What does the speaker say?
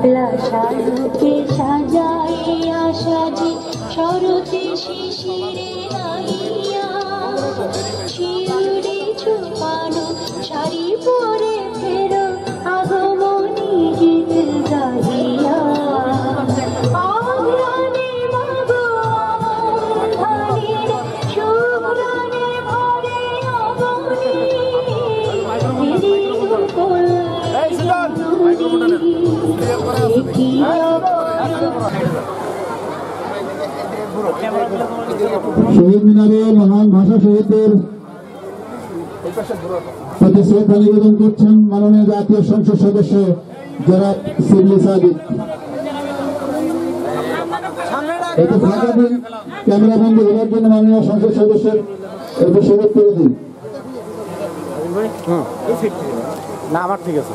শাপলা সাধুকে সাজাইয়া সাজি শরতে শিশিরে নাই শহীদ মিনারে মহান ভাষা শহীদদের প্রতি শ্রদ্ধা নিবেদন করছেন মাননীয় জাতীয় সংসদ সদস্য জনাব সিবলি সাদিক। এতে ফাঁকা দিন, ক্যামেরা হওয়ার জন্য মাননীয় সংসদ সদস্যের সুযোগ করে দিন। না, আমার ঠিক আছে।